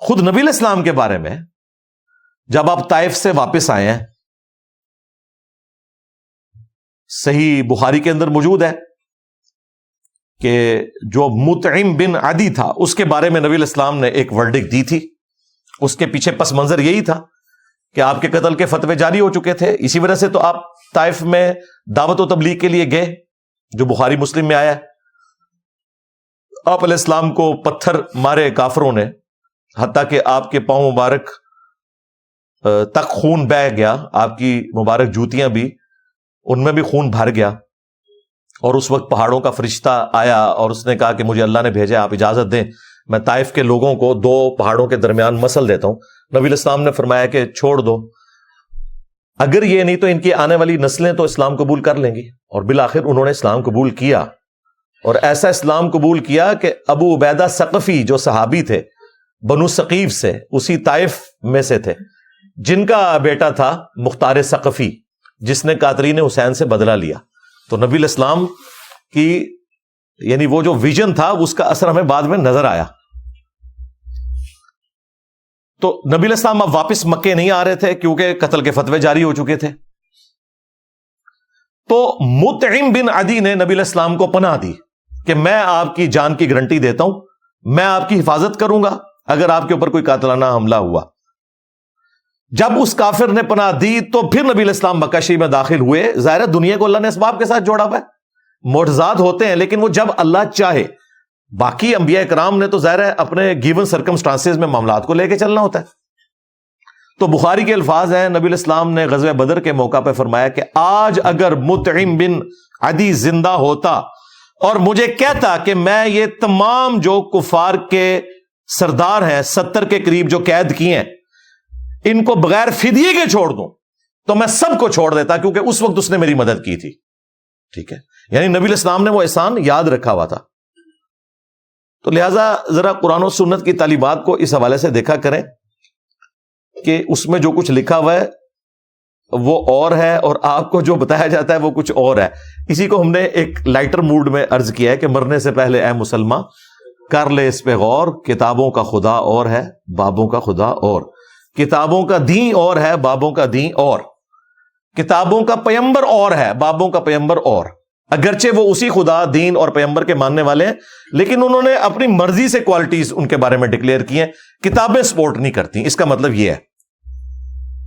خود نبی الاسلام کے بارے میں جب آپ طائف سے واپس آئے ہیں، صحیح بخاری کے اندر موجود ہے کہ جو متعم بن عدی تھا، اس کے بارے میں نبی الاسلام نے ایک ورڈک دی تھی۔ اس کے پیچھے پس منظر یہی تھا کہ آپ کے قتل کے فتوے جاری ہو چکے تھے۔ اسی وجہ سے تو آپ طائف میں دعوت و تبلیغ کے لیے گئے، جو بخاری مسلم میں آیا۔ آپ علیہ السلام کو پتھر مارے کافروں نے حتیٰ کہ آپ کے پاؤں مبارک تک خون بہ گیا، آپ کی مبارک جوتیاں بھی، ان میں بھی خون بھر گیا۔ اور اس وقت پہاڑوں کا فرشتہ آیا اور اس نے کہا کہ مجھے اللہ نے بھیجا، آپ اجازت دیں۔ میں طائف کے لوگوں کو دو پہاڑوں کے درمیان مسل دیتا ہوں۔ نبی الاسلام نے فرمایا کہ چھوڑ دو۔ اگر یہ نہیں تو ان کی آنے والی نسلیں تو اسلام قبول کر لیں گی۔ اور بالآخر انہوں نے اسلام قبول کیا۔ اور ایسا اسلام قبول کیا کہ ابو عبیدہ ثقفی جو صحابی تھے بنو ثقیف سے، اسی طائف میں سے تھے۔ جن کا بیٹا تھا مختار ثقفی، جس نے کاترین حسین سے بدلہ لیا۔ تو نبی الاسلام کی یعنی وہ جو ویژن تھا، اس کا اثر ہمیں بعد میں نظر آیا۔ تو نبی الاسلام اب واپس مکے نہیں آ رہے تھے، کیونکہ قتل کے فتوے جاری ہو چکے تھے۔ تو متعم بن عدی نے نبی الاسلام کو پناہ دی کہ میں آپ کی جان کی گارنٹی دیتا ہوں، میں آپ کی حفاظت کروں گا۔ اگر آپ کے اوپر کوئی قاتلانہ حملہ ہوا، جب اس کافر نے پناہ دی تو پھر نبی الاسلام مکشی میں داخل ہوئے۔ ظاہر دنیا کو اللہ نے اسباب کے ساتھ جوڑا ہوا ہے۔ موٹزاد ہوتے ہیں، لیکن وہ جب اللہ چاہے، باقی انبیاء کرام نے تو ظاہر ہے اپنے گیون سرکمسٹانس میں معاملات کو لے کے چلنا ہوتا ہے۔ تو بخاری کے الفاظ ہیں، نبی الاسلام نے غزوہ بدر کے موقع پہ فرمایا کہ آج اگر متعم بن عدی زندہ ہوتا اور مجھے کہتا کہ میں یہ تمام جو کفار کے سردار ہیں ستر کے قریب جو قید کیے ہیں، ان کو بغیر فدیے کے چھوڑ دوں، تو میں سب کو چھوڑ دیتا کیونکہ اس وقت اس نے میری مدد کی تھی۔ ٹھیک ہے؟ یعنی نبی الاسلام نے وہ احسان یاد رکھا ہوا تھا۔ تو لہذا ذرا قرآن و سنت کی تعلیمات کو اس حوالے سے دیکھا کریں کہ اس میں جو کچھ لکھا ہوا ہے، وہ اور ہے اور آپ کو جو بتایا جاتا ہے، وہ کچھ اور ہے۔ اسی کو ہم نے ایک لائٹر موڈ میں ارض کیا ہے کہ مرنے سے پہلے اے مسلمان کر لے اس پہ غور، کتابوں کا خدا اور ہے، بابوں کا خدا اور۔ کتابوں کا دین اور ہے، بابوں کا دین اور۔ کتابوں کا پیمبر اور ہے، بابوں کا پیمبر اور۔ اگرچہ وہ اسی خدا، دین اور پیمبر کے ماننے والے ہیں، لیکن انہوں نے اپنی مرضی سے کوالٹیز ان کے بارے میں ڈکلیئر کی ہیں۔ کتابیں سپورٹ نہیں کرتی۔ اس کا مطلب یہ ہے۔